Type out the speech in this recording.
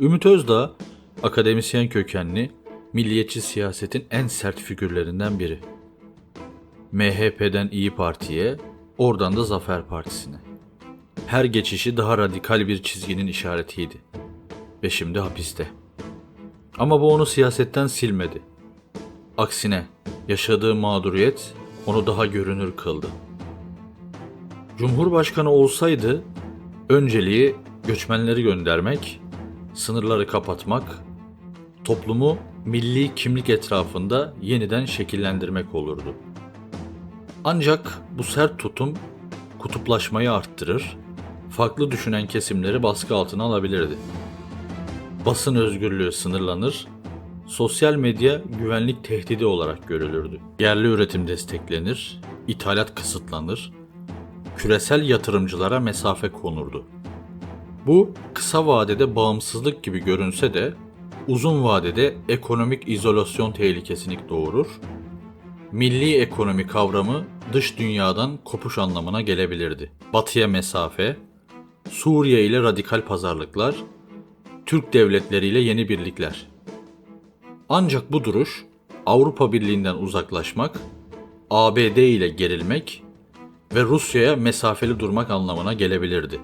Ümit Özdağ, akademisyen kökenli, milliyetçi siyasetin en sert figürlerinden biri. MHP'den İyi Parti'ye, oradan da Zafer Partisi'ne. Her geçişi daha radikal bir çizginin işaretiydi. Ve şimdi hapiste. Ama bu onu siyasetten silmedi. Aksine yaşadığı mağduriyet onu daha görünür kıldı. Cumhurbaşkanı olsaydı önceliği göçmenleri göndermek, sınırları kapatmak, toplumu milli kimlik etrafında yeniden şekillendirmek olurdu. Ancak bu sert tutum kutuplaşmayı arttırır, farklı düşünen kesimleri baskı altına alabilirdi. Basın özgürlüğü sınırlanır, sosyal medya güvenlik tehdidi olarak görülürdü. Yerli üretim desteklenir, ithalat kısıtlanır, küresel yatırımcılara mesafe konurdu. Bu kısa vadede bağımsızlık gibi görünse de uzun vadede ekonomik izolasyon tehlikesini doğurur. Milli ekonomi kavramı dış dünyadan kopuş anlamına gelebilirdi. Batıya mesafe, Suriye ile radikal pazarlıklar, Türk devletleriyle yeni birlikler. Ancak bu duruş Avrupa Birliği'nden uzaklaşmak, ABD ile gerilmek ve Rusya'ya mesafeli durmak anlamına gelebilirdi.